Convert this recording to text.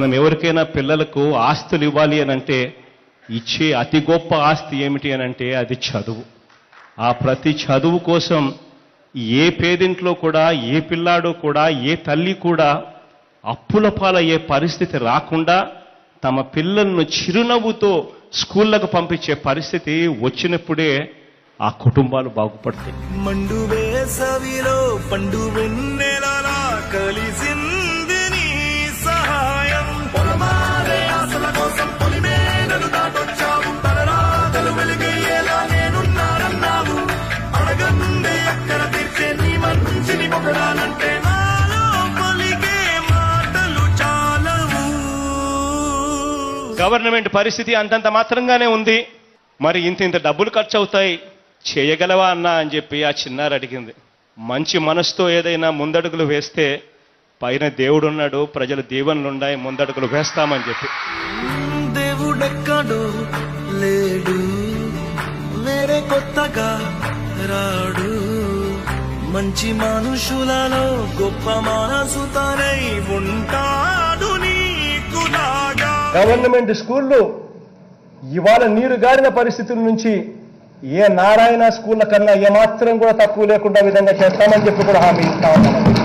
మనం ఎవరికైనా పిల్లలకు ఆస్తులు ఇవ్వాలి అని అంటే ఇచ్చే అతి గొప్ప ఆస్తి ఏమిటి అని అంటే అది చదువు. ఆ ప్రతి చదువు కోసం ఏ పేదింట్లో కూడా ఏ పిల్లాడు కూడా ఏ తల్లి కూడా అప్పుల పాలయ్యే పరిస్థితి రాకుండా తమ పిల్లలను చిరునవ్వుతో స్కూళ్ళకు పంపించే పరిస్థితి వచ్చినప్పుడే ఆ కుటుంబాలు బాగుపడతాయి. గవర్నమెంట్ పరిస్థితి అంతంత మాత్రంగానే ఉంది. మరి ఇంత ఇంత డబ్బులు ఖర్చు అవుతాయి చేయగలవా అన్నా అని చెప్పి ఆ చిన్నారి అడిగింది. మంచి మనసుతో ఏదైనా ముందడుగులు వేస్తే పైన దేవుడున్నాడు ప్రజల దీవెనలున్నాయి ముందడుగులు వేస్తామని చెప్పి. దేవుడెక్కడు లేడు వేరే కొత్తగా రాడు. మంచి మనుషులలో గొప్ప మనసు తనై ఉంటాడు. గవర్నమెంట్ స్కూళ్ళు ఇవాళ నీరు గారిన పరిస్థితుల నుంచి ఏ నారాయణ స్కూళ్ళ కన్నా ఏమాత్రం కూడా తక్కువ లేకుండా విధంగా చేస్తామని చెప్పి కూడా హామీ ఇస్తా ఉన్నామండి